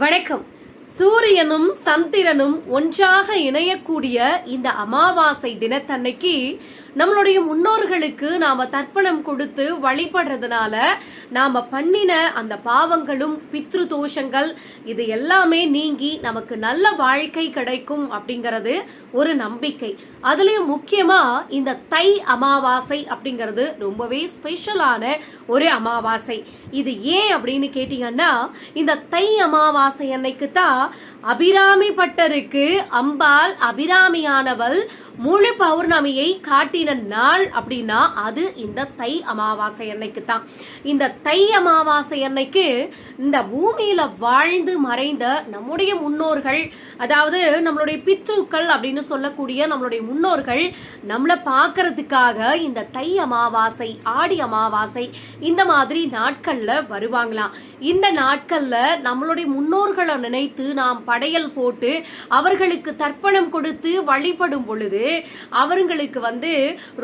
வணக்கம். சூரியனும் சந்திரனும் ஒன்றாக இணையக்கூடிய இந்த அமாவாசை தினத்தன்னைக்கு நம்மளுடைய முன்னோர்களுக்கு நாம தர்ப்பணம் கொடுத்து வழிபடுறதுனால நாம பண்ணின அந்த பாவங்களும் பித்ரு தோஷங்கள் இது எல்லாமே நீங்கி நமக்கு நல்ல வாழ்க்கை கிடைக்கும் அப்படிங்கிறது ஒரு நம்பிக்கை. அதுலயும் முக்கியமா இந்த தை அமாவாசை அப்படிங்கிறது ரொம்பவே ஸ்பெஷலான ஒரு அமாவாசை. இது ஏன் அப்படின்னு கேட்டீங்கன்னா இந்த தை அமாவாசை அன்னைக்கு தான் அபிராமி பட்டருக்கு அம்பாள் அபிராமியானவள் முழு பௌர்ணமியை காட்டின நாள் அப்படின்னா அது இந்த தை அமாவாசை அன்னைக்கு தான். இந்த தை அமாவாசை அன்னைக்கு இந்த பூமியில வாழ்ந்து மறைந்த நம்முடைய முன்னோர்கள் அதாவது நம்மளுடைய பித்ருக்கள் அப்படின்னு சொல்லக்கூடிய நம்மளுடைய முன்னோர்கள் நம்மளை பார்க்கறதுக்காக இந்த தை அமாவாசை ஆடி அமாவாசை இந்த மாதிரி நாட்கள்ல வருவாங்களாம். இந்த நாட்கள்ல நம்மளுடைய முன்னோர்களை நினைத்து நாம் படையல் போட்டு அவர்களுக்கு தர்ப்பணம் கொடுத்து வழிபடும் பொழுது அவர்களுக்கு வந்து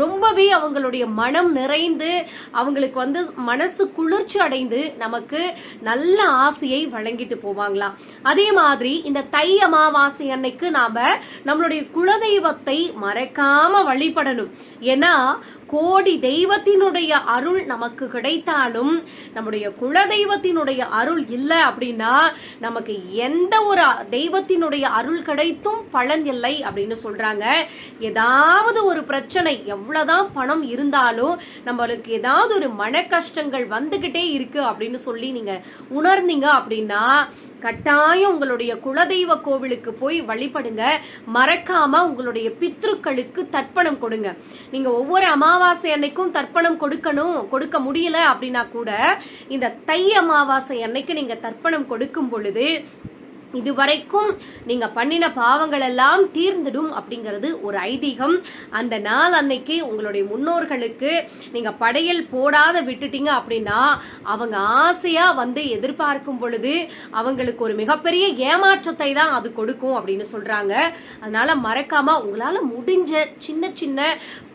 ரொம்பவே அவங்களுடைய மனம் நிறைந்து அவங்களுக்கு வந்து மனசு குளிர்ச்சி அடைந்து நமக்கு நல்ல ஆசையை வழங்கிட்டு போவாங்களாம் அதே மாதிரி இந்த தை அமாவாசை அன்னைக்கு நாம நம்மளுடைய குலதெய்வத்தை மறக்காம வழிபடணும். ஏன்னா கோடி தெய்வத்தினுடைய அருள் நமக்கு கிடைத்தாலும் நம்முடைய குல தெய்வத்தினுடைய அருள் இல்லை அப்படின்னா நமக்கு எந்த ஒரு தெய்வத்தினுடைய அருள் கிடைத்தும் பலன் இல்லை அப்படின்னு சொல்றாங்க. ஏதாவது ஒரு பிரச்சனை எவ்வளவுதான் பணம் இருந்தாலும் நம்மளுக்கு ஏதாவது ஒரு மன கஷ்டங்கள் வந்துகிட்டே இருக்கு அப்படின்னு சொல்லி நீங்க உணர்ந்தீங்க அப்படின்னா கட்டாயம் உங்களுடைய குலதெய்வ கோவிலுக்கு போய் வழிபடுங்க. மறக்காம உங்களுடைய பித்ருக்களுக்கு தர்ப்பணம் கொடுங்க. நீங்க ஒவ்வொரு அமாவாசை அன்னைக்கும் தர்ப்பணம் கொடுக்கணும். கொடுக்க முடியல அப்படின்னா கூட இந்த தை அமாவாசை அன்னைக்கு நீங்க தர்ப்பணம் கொடுக்கும் பொழுது இதுவரைக்கும் நீங்க பண்ணின பாவங்கள் எல்லாம் தீர்ந்துடும் அப்படிங்கிறது ஒரு ஐதீகம். அந்த நாள் அன்னைக்கு உங்களுடைய முன்னோர்களுக்கு நீங்க படையல் போடாத விட்டுட்டீங்க அப்படின்னா அவங்க ஆசையா வந்து எதிர்பார்க்கும் பொழுது அவங்களுக்கு ஒரு மிகப்பெரிய ஏமாற்றத்தை தான் அது கொடுக்கும் அப்படின்னு சொல்றாங்க. அதனால மறக்காம உங்களால முடிஞ்ச சின்ன சின்ன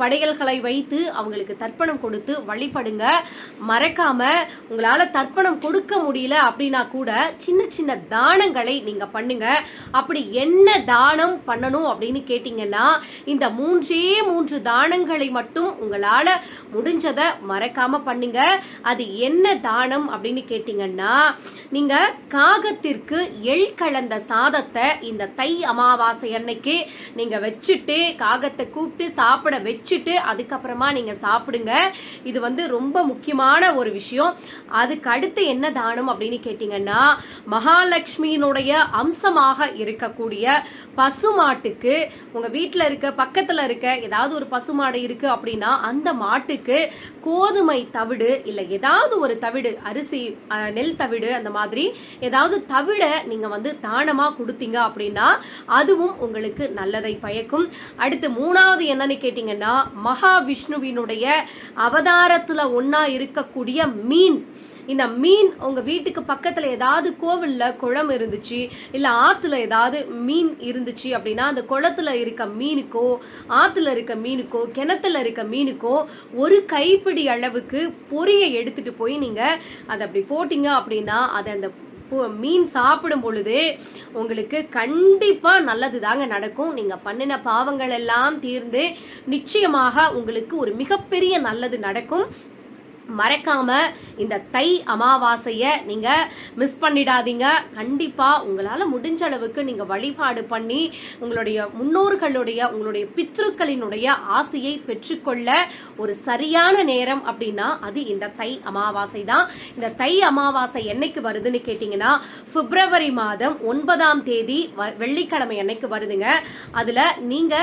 படையல்களை வைத்து அவங்களுக்கு தர்ப்பணம் கொடுத்து வழிபடுங்க. மறக்காம உங்களால தர்ப்பணம் கொடுக்க முடியல அப்படின்னா கூட சின்ன சின்ன தானங்களை நீங்கள் பண்ணுங்கள் அப்படி என்ன தானம் பண்ணணும் அப்படின்னு கேட்டிங்கன்னா இந்த மூன்றே மூன்று தானங்களை மட்டும் உங்களால் முடிஞ்சதை மறக்காமல் பண்ணுங்க. அது என்ன தானம் அப்படின்னு கேட்டிங்கன்னா நீங்கள் காகத்திற்கு எள் கலந்த சாதத்தை இந்த தை அமாவாசை அன்னைக்கு நீங்கள் வச்சுட்டு காகத்தை கூப்பிட்டு சாப்பிட வச்சுட்டு அதுக்கப்புறமா நீங்கள் சாப்பிடுங்க. இது வந்து ரொம்ப முக்கியமான ஒரு விஷயம். அதுக்கு அடுத்து என்ன தானம் அப்படின்னு கேட்டிங்கன்னா மகாலட்சுமியினுடைய அம்சமாக இருக்கக்கூடிய பசுமாட்டுக்கு உங்க வீட்டில் இருக்க பக்கத்துல இருக்க ஏதாவது ஒரு பசுமாடு இருக்கு அப்படின்னா அந்த மாட்டுக்கு கோதுமை தவிடு இல்லை ஏதாவது ஒரு தவிடு அரிசி நெல் தவிடு அந்த மாதிரி ஏதாவது தவிட நீங்க வந்து தானமா கொடுத்தீங்க அப்படின்னா அதுவும் உங்களுக்கு நல்லதை பயக்கும். அடுத்து மூணாவது என்னன்னு கேட்டீங்கன்னா மகாவிஷ்ணுவினுடைய அவதாரத்துல ஒன்னா இருக்கக்கூடிய மீன். இந்த மீன் உங்க வீட்டுக்கு பக்கத்துல ஏதாவது கோவில்ல குளம் இருந்துச்சு இல்ல ஆத்துல ஏதாவது மீன் இருந்துச்சு அப்படின்னா அந்த குளத்துல இருக்க மீனுக்கோ ஆத்துல இருக்க மீனுக்கோ கிணத்துல இருக்க மீனுக்கோ ஒரு கைப்பிடி அளவுக்கு பொரியை எடுத்துட்டு போய் நீங்க அதை அப்படி போட்டீங்க அப்படின்னா அதை அந்த மீன் சாப்பிடும் பொழுது உங்களுக்கு கண்டிப்பா நல்லது தாங்க நடக்கும். நீங்க பண்ணின பாவங்கள் எல்லாம் தீர்ந்து நிச்சயமாக உங்களுக்கு ஒரு மிகப்பெரிய நல்லது நடக்கும். மறக்காம இந்த தை அமாவாசைய நீங்க மிஸ் பண்ணிடாதீங்க. கண்டிப்பா உங்களால முடிஞ்ச அளவுக்கு நீங்க வழிபாடு பண்ணி உங்களுடைய முன்னோர்களுடைய உங்களுடைய பித்ருக்களினுடைய ஆசையை பெற்றுக்கொள்ள ஒரு சரியான நேரம் அப்படின்னா அது இந்த தை அமாவாசை தான். இந்த தை அமாவாசை என்னைக்கு வருதுன்னு கேட்டீங்கன்னா பிப்ரவரி மாதம் ஒன்பதாம் தேதி வ- வெள்ளிக்கிழமை என்னைக்கு வருதுங்க? அதுல நீங்க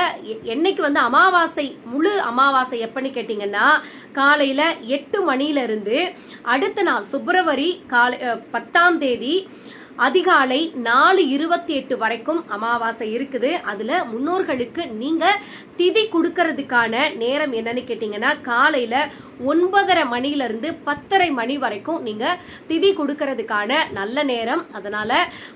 என்னைக்கு வந்து அமாவாசை முழு அமாவாசை எப்பன்னு கேட்டீங்கன்னா காலையில எட்டு மணில இருந்து அடுத்த நாள் பிப்ரவரி காலை பத்தாம் தேதி அதிகாலை நாலு இருபத்தி எட்டு வரைக்கும் அமாவாசை இருக்குது. அதுல முன்னோர்களுக்கு நீங்க திதி கொடுக்கறதுக்கான நேரம் என்னன்னு கேட்டீங்கன்னா காலையில ஒன்பதரை மணியிலிருந்து பத்தரை மணி வரைக்கும் நீங்க திதி கொடுக்கறதுக்கான நல்ல நேரம். அதனால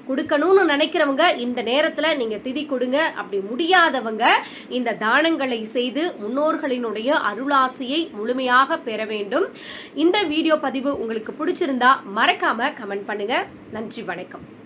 கொடுக்கணும்னு நினைக்கிறவங்க இந்த நேரத்துல நீங்க திதி கொடுங்க. அப்படி முடியாதவங்க இந்த தானங்களை செய்து முன்னோர்களினுடைய அருளாசியை முழுமையாக பெற வேண்டும். இந்த வீடியோ பதிவு உங்களுக்கு பிடிச்சிருந்தா மறக்காம கமெண்ட் பண்ணுங்க. நன்றி வணக்கம்.